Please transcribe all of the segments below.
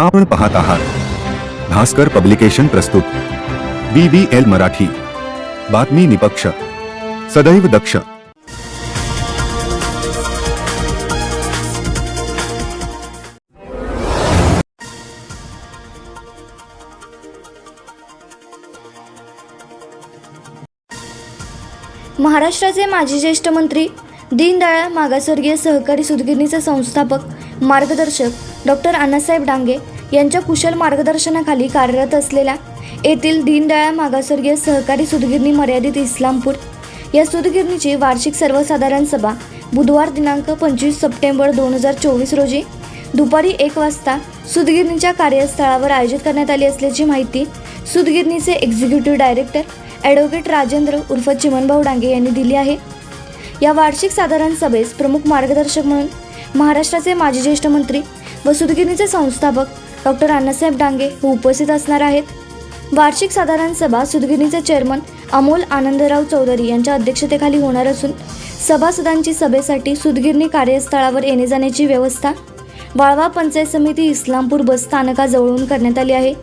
आपण पाहत आहात. भास्कर पब्लिकेशन प्रस्तुत. B B L Marathi. बातमी निपक्ष. सदैव दक्ष. महाराष्ट्राचे माजी ज्येष्ठ मंत्री दीनदयाळ मागासवर्गीय सहकारी सुदगिरणीचे संस्थापक मार्गदर्शक डॉक्टर अण्णासाहेब डांगे यांच्या कुशल मार्गदर्शनाखाली कार्यरत असलेल्या येथील दीनदयाळ मागासवर्गीय सहकारी सुदगिरणी मर्यादित इस्लामपूर या सुदगिरणीची वार्षिक सर्वसाधारण सभा बुधवार दिनांक पंचवीस सप्टेंबर दोन हजार चोवीस रोजी दुपारी एक वाजता सुदगिरणीच्या कार्यस्थळावर आयोजित करण्यात आली असल्याची माहिती सुदगिरणीचे एक्झिक्युटिव्ह डायरेक्टर ॲडव्होकेट राजेंद्र उर्फ चिमनभाऊ डांगे यांनी दिली आहे. या वार्षिक साधारण सभेस प्रमुख मार्गदर्शक म्हणून महाराष्ट्राचे माजी ज्येष्ठ मंत्री व सुदगिरणीचे संस्थापक डॉक्टर अण्णासाहेब डांगे हे उपस्थित असणार आहेत. वार्षिक साधारण सभा सुदगिरणीचे चेअरमन अमोल आनंदराव चौधरी यांच्या अध्यक्षतेखाली होणार असून सभासदांची सभेसाठी सुदगिरणी कार्यस्थळावर येणे जाण्याची व्यवस्था वाळवा पंचायत समिती इस्लामपूर बस स्थानकाजवळून करण्यात आली आहे.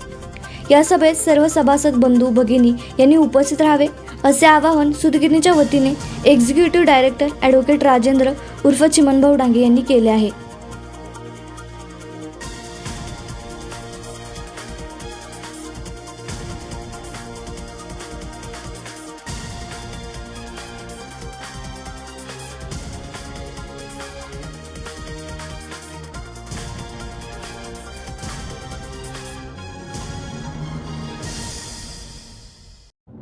या सभेत सर्व सभासद बंधू भगिनी यांनी उपस्थित राहावे. असे आवाहन सुदगिरणीच्या वतीने एक्झिक्युटिव्ह डायरेक्टर ॲडव्होकेट राजेंद्र उर्फ चिमनभाऊ डांगे यांनी केले आहे.